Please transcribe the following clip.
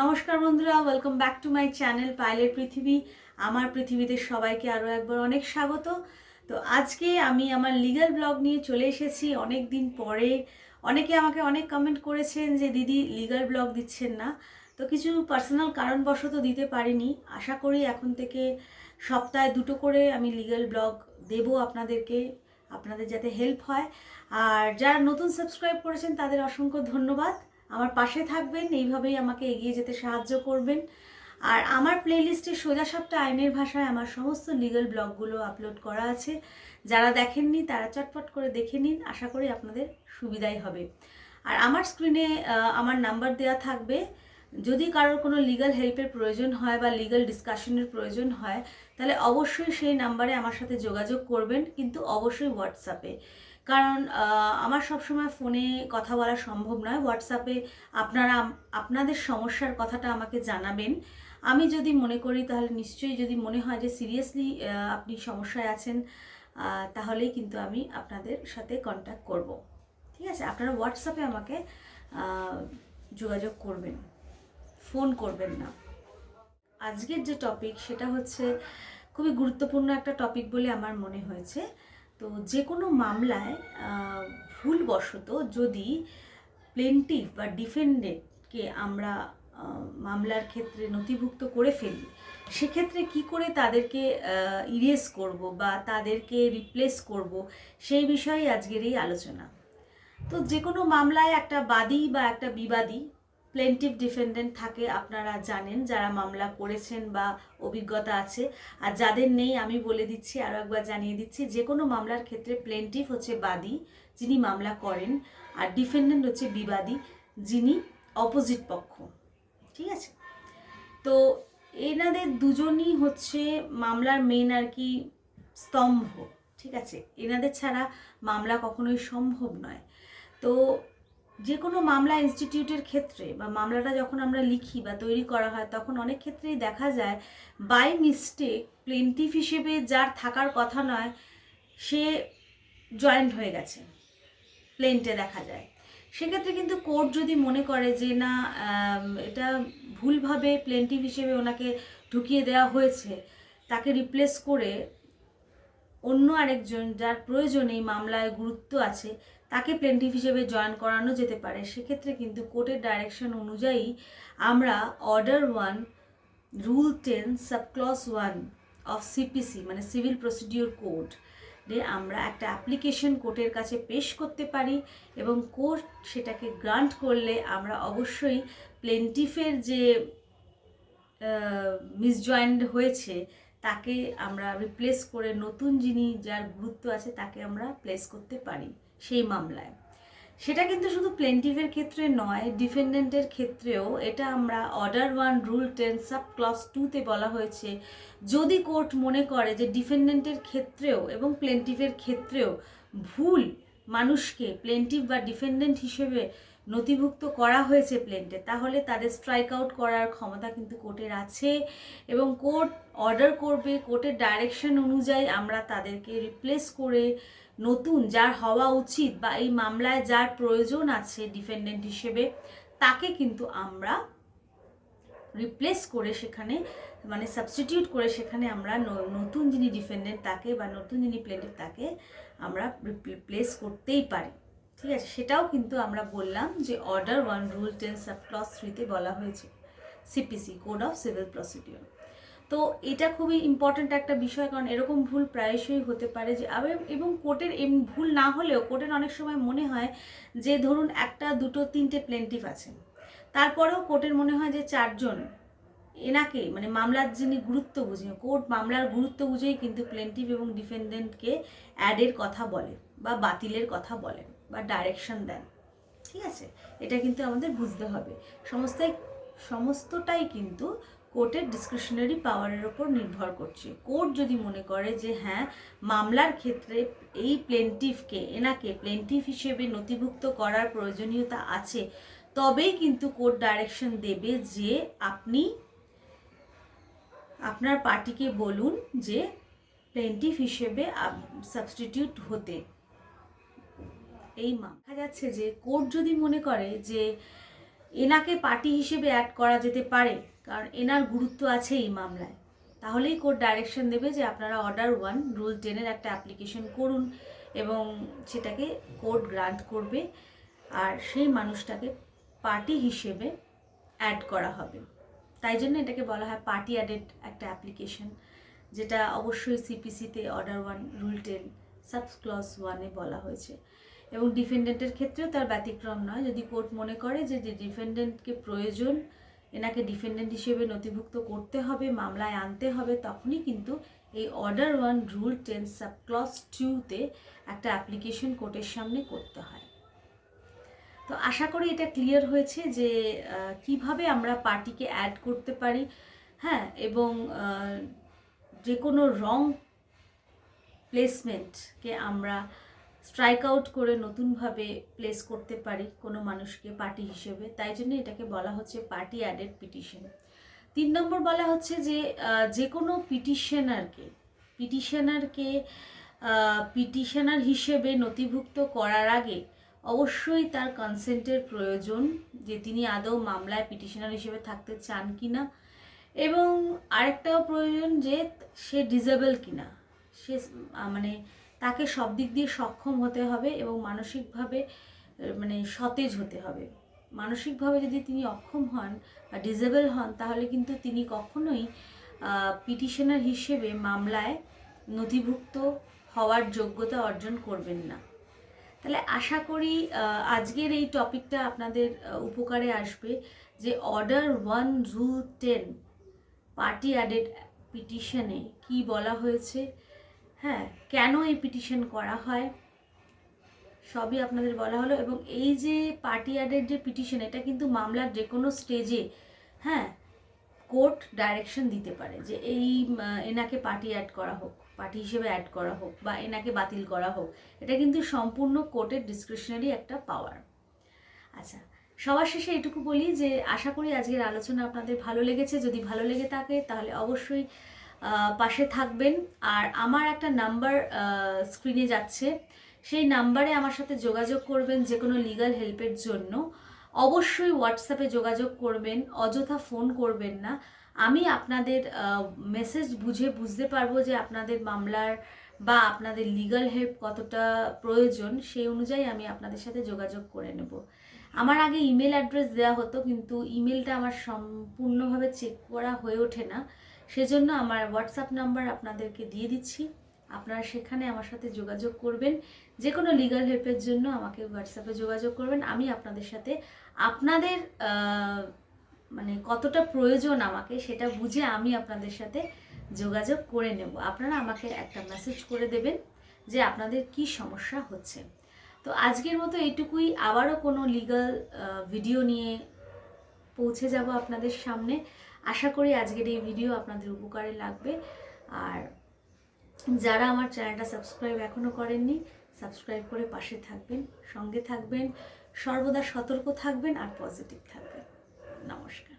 নমস্কার বন্ধুরা welcome back to my channel পাইলের পৃথিবী আমার পৃথিবীতে সবাইকে আরও একবার অনেক স্বাগত। তো আজকে আমি আমার লিগাল ব্লগ নিয়ে চলে এসেছি। অনেক দিন পরে অনেকে আমাকে অনেক কমেন্ট করেছেন যে, দিদি লিগাল ব্লগ দিচ্ছেন না। তো কিছু পার্সোনাল কারণবশত দিতে পারিনি। আশা করি এখন থেকে সপ্তাহে দুটো করে আমি লিগাল ব্লগ দেব আপনাদেরকে, আপনাদের যাতে হেল্প হয়। আর যারা নতুন সাবস্ক্রাইব করেছেন, তাদের অসংখ্য ধন্যবাদ। আমার পাশে থাকবেন, এইভাবেই আমাকে এগিয়ে যেতে সাহায্য করবেন। আর আমার প্লেলিস্টে সোজা সাপটা আইনের ভাষায় আমার সমস্ত লিগ্যাল ব্লগগুলো আপলোড করা আছে। যারা দেখেননি, তারা চটপট করে দেখে নিন, আশা করি আপনাদের সুবিধাই হবে। আর আমার স্ক্রিনে আমার নাম্বার দেওয়া থাকবে। যদি কারোর কোনো লিগ্যাল হেল্পের প্রয়োজন হয় বা লিগ্যাল ডিসকাশনের প্রয়োজন হয়, তাহলে অবশ্যই সেই নাম্বারে আমার সাথে যোগাযোগ করবেন, কিন্তু অবশ্যই হোয়াটসঅ্যাপে কারণ আমার সবসময় ফোনে কথা বলা সম্ভব নয়। হোয়াটসঅ্যাপে আপনারা, আপনাদের সমস্যার কথাটা আমাকে জানাবেন। আমি যদি মনে করি, তাহলে নিশ্চয়ই যদি মনে হয় যে সিরিয়াসলি আপনি সমস্যায় আছেন তাহলেই কিন্তু আমি আপনাদের সাথে কন্ট্যাক্ট করব। ঠিক আছে? আপনারা হোয়াটসঅ্যাপে আমাকে যোগাযোগ করবেন। ফোন করবেন না। আজকের যে টপিক সেটা হচ্ছে খুবই গুরুত্বপূর্ণ একটা টপিক বলে আমার মনে হয়েছে। তো যে কোনো মামলায় ভুলবশত যদি প্লেন্টিভ বা ডিফেন্ডেন্টকে আমরা মামলার ক্ষেত্রে নথিভুক্ত করে ফেলি, সেক্ষেত্রে কি করে তাদেরকে ইরেজ করব বা তাদেরকে রিপ্লেস করব, সেই বিষয়ে আজকের এই আলোচনা। তো যে কোনো মামলায় একটা বাদী বা একটা বিবাদী প্লেন্টিভ ডিফেন্ডেন্ট থাকে, আপনারা জানেন, যারা মামলা করেছেন বা অভিজ্ঞতা আছে। আর যাদের নেই, আমি বলে দিচ্ছি আরও একবার জানিয়ে দিচ্ছি, যে কোনো মামলার ক্ষেত্রে প্লেন্টিভ হচ্ছে বাদী, যিনি মামলা করেন, আর ডিফেন্ডেন্ট হচ্ছে বিবাদী, যিনি অপোজিট পক্ষ। ঠিক আছে? তো এনাদের দুজনই হচ্ছে মামলার মেন আর কি স্তম্ভ। ঠিক আছে? এনাদের ছাড়া মামলা কখনোই সম্ভব নয়। তো যে কোনো মামলা ইনস্টিটিউটের ক্ষেত্রে বা মামলাটা যখন আমরা লিখি বা তৈরি করা হয়, তখন অনেক ক্ষেত্রেই দেখা যায় বাই মিস্টেক প্লেন্টিভ হিসেবে যার থাকার কথা নয়, সে জয়েন্ট হয়ে গেছে। প্লেন্টে দেখা যায়। সেক্ষেত্রে কিন্তু কোর্ট যদি মনে করে যে না এটা ভুলভাবে প্লেন্টিভ হিসেবে ওনাকে ঢুকিয়ে দেওয়া হয়েছে, তাকে রিপ্লেস করে অন্য আরেকজন যার প্রয়োজন এই মামলায় গুরুত্ব আছে তাকে প্লেন্টিভ হিসেবে জয়েন করানো যেতে পারে। সেক্ষেত্রে কিন্তু কোর্টের ডাইরেকশন অনুযায়ী আমরা order one rule ten subclause one of CPC মানে সিভিল প্রসিডিওর কোড আমরা একটা অ্যাপ্লিকেশন কোর্টের কাছে পেশ করতে পারি এবং কোর্ট সেটাকে গ্রান্ট করলে আমরা অবশ্যই প্লেন্টিফের যে মিসজয়েন্ট হয়েছে তাকে আমরা রিপ্লেস করে নতুন যিনি যার গুরুত্ব আছে তাকে আমরা প্লেস করতে পারি। সেই মামলায়। সেটা কিন্তু শুধু প্লেন্টিভের ক্ষেত্রে নয় ডিফেন্ডেন্টের ক্ষেত্রেও এটা আমরা order one rule ten sub clause টুতে বলা হয়েছে। যদি কোর্ট মনে করে যে ডিফেন্ডেন্টের ক্ষেত্রেও এবং প্লেন্টিভের ক্ষেত্রেও ভুল মানুষকে প্লেন্টিভ বা ডিফেন্ডেন্ট হিসেবে নথিভুক্ত করা হয়েছে প্লেন্টে তাহলে তাদের স্ট্রাইক আউট করার ক্ষমতা কিন্তু কোর্টের আছে এবং কোর্ট অর্ডার করবে। কোর্টের ডাইরেকশন অনুযায়ী আমরা তাদেরকে রিপ্লেস করে নতুন, যার হওয়া উচিত বা এই মামলায় যার প্রয়োজন আছে ডিফেন্ডেন্ট হিসেবে, তাকে কিন্তু আমরা রিপ্লেস করে সেখানে মানে সাবস্টিটিউট করে সেখানে আমরা নতুন যিনি ডিফেন্ডেন্ট তাকে বা নতুন যিনি প্লেন্টিভ তাকে আমরা রিপ্লেস করতেই পারি। ঠিক আছে? সেটাও কিন্তু আমরা বললাম যে order one rule ten sub clause থ্রিতে বলা হয়েছে। CPC code of civil procedure তো এটা খুবই ইম্পর্ট্যান্ট একটা বিষয়, কারণ এরকম ভুল প্রায়শই হতে পারে যে এবং কোর্টের ভুল না হলেও কোর্টের অনেক সময় মনে হয় যে, ধরুন একটা, দুটো, তিনটে প্লেন্টিভ আছে। তারপরেও কোর্টের মনে হয় যে, চারজন এনাকে মানে মামলার যিনি গুরুত্ব বুঝে, কোর্ট মামলার গুরুত্ব বুঝেই কিন্তু প্লেন্টিভ এবং ডিফেন্ডেন্টকে অ্যাডের কথা বলে বা বাতিলের কথা বলেন বা ডাইরেকশন দেন। ঠিক আছে? এটা কিন্তু আমাদের বুঝতে হবে। সমস্তাই সমস্তটাই কিন্তু কোর্টের ডিসক্রিশনারি পাওয়ারের ওপর নির্ভর করছে। কোর্ট যদি মনে করে যে হ্যাঁ মামলার ক্ষেত্রে এই প্লেন্টিফকে এনাকে প্লেন্টিফ হিসেবে নথিভুক্ত করার প্রয়োজনীয়তা আছে, তবেই কিন্তু কোর্ট ডাইরেকশন দেবে যে আপনি, আপনার পার্টিকে বলুন যে প্লেন্টিফ হিসেবে সাবস্টিটিউট হতে। এই মা, দেখা যাচ্ছে যে কোর্ট যদি মনে করে যে এনাকে পার্টি হিসেবে অ্যাড করা যেতে পারে, কারণ এনার গুরুত্ব আছে এই মামলায়। তাহলেই কোর্ট ডাইরেকশন দেবে যে আপনারা অর্ডার ওয়ান রুল টেনের একটা অ্যাপ্লিকেশন করুন এবং সেটাকে কোর্ট গ্রান্ট করবে আর সেই মানুষটাকে পার্টি হিসেবে অ্যাড করা হবে। তাই জন্য এটাকে বলা হয় পার্টি অ্যাডেড একটা অ্যাপ্লিকেশন যেটা অবশ্যই সিপিসিতে order one rule ten subs clause ওয়ানে বলা হয়েছে। এবং ডিফেন্ডেন্টের ক্ষেত্রেও তার ব্যতিক্রম নয়। যদি কোর্ট মনে করে যে যে ডিফেন্ডেন্টকে প্রয়োজন, এনাকে ডিফেন্ডেন্ট হিসেবে নথিভুক্ত করতে হবে, মামলায় আনতে হবে, তখনই কিন্তু এই order one rule ten sub clause টুতে একটা অ্যাপ্লিকেশন কোর্টের সামনে করতে হয়। তো আশা করি এটা ক্লিয়ার হয়েছে যে কীভাবে আমরা পার্টিকে অ্যাড করতে পারি হ্যাঁ? এবং যে কোনো রং প্লেসমেন্টকে আমরা স্ট্রাইক আউট করে নতুনভাবে প্লেস করতে পারি কোনো মানুষকে পার্টি হিসেবে। তাই জন্য এটাকে বলা হচ্ছে পার্টি অ্যাডেড পিটিশন তিন নম্বর বলা হচ্ছে যে যে কোনো পিটিশনারকে পিটিশনারকে পিটিশনার হিসেবে নথিভুক্ত করার আগে অবশ্যই তার কনসেন্টের প্রয়োজন যে তিনি আদৌ মামলায় পিটিশনার হিসেবে থাকতে চান কি না এবং আরেকটাও প্রয়োজন যে সে ডিজেবল কিনা। সে মানে তাকে সব দিক দিয়ে সক্ষম হতে হবে এবং মানসিকভাবে মানে সতেজ হতে হবে। মানসিকভাবে যদি তিনি অক্ষম হন বা ডিজেবল হন, তাহলে কিন্তু তিনি কখনোই পিটিশনার হিসেবে মামলায় নথিভুক্ত হওয়ার যোগ্যতা অর্জন করবেন না। তাহলে আশা করি আজকের এই টপিকটা আপনাদের উপকারে আসবে যে order one rule ten party added পিটিশনে কি বলা হয়েছে হ্যাঁ কেন এই পিটিশন করা হয়? সবই আপনাদের বলা হলো এবং এই যে পার্টি অ্যাডেড যে পিটিশন, এটা কিন্তু মামলার যে কোনো স্টেজে হ্যাঁ কোর্ট ডাইরেকশন দিতে পারে যে এই এনাকে পার্টি অ্যাড করা হোক, পার্টি হিসেবে অ্যাড করা হোক বা এনাকে বাতিল করা হোক, এটা কিন্তু সম্পূর্ণ কোর্টের ডিসক্রিপশনারি একটা পাওয়ার। আচ্ছা সবার শেষে এটুকু বলি যে আশা করি আজকের আলোচনা আপনাদের ভালো লেগেছে। যদি ভালো লেগে থাকে, তাহলে অবশ্যই পাশে থাকবেন। আর আমার একটা নাম্বার স্ক্রিনে যাচ্ছে। সেই নাম্বারে আমার সাথে যোগাযোগ করবেন যে কোনো লিগাল হেল্পের জন্য। অবশ্যই হোয়াটসঅ্যাপে যোগাযোগ করবেন, অযথা ফোন করবেন না। আমি আপনাদের মেসেজ বুঝে বুঝতে পারব যে আপনাদের মামলার বা আপনাদের লিগাল হেল্প কতটা প্রয়োজন, সেই অনুযায়ী আমি আপনাদের সাথে যোগাযোগ করে নেব। আমার আগে ইমেল অ্যাড্রেস দেওয়া হতো, কিন্তু ইমেলটা আমার সম্পূর্ণভাবে চেক করা হয়ে ওঠে না। সেজন্য আমার হোয়াটসঅ্যাপ নাম্বার আপনাদেরকে দিয়ে দিচ্ছি। আপনারা সেখানে আমার সাথে যোগাযোগ করবেন। যে কোনো লিগাল হেল্পের জন্য আমাকে হোয়াটসঅ্যাপে যোগাযোগ করবেন। আমি আপনাদের সাথে আপনাদের মানে কতটা প্রয়োজন আমাকে সেটা বুঝে আমি আপনাদের সাথে যোগাযোগ করে নেব। আপনারা আমাকে একটা মেসেজ করে দেবেন যে আপনাদের কি সমস্যা হচ্ছে। তো আজকের মতো এইটুকুই। আবারও কোনো লিগাল ভিডিও নিয়ে পৌঁছে যাব আপনাদের সামনে। আশা করি আজকের এই ভিডিও আপনাদের উপকারে লাগবে। আর যারা আমার চ্যানেলটা সাবস্ক্রাইব এখনও করেননি সাবস্ক্রাইব করে পাশে থাকবেন, সঙ্গে থাকবেন, সর্বদা সতর্ক থাকবেন আর পজিটিভ থাকবেন। নমস্কার।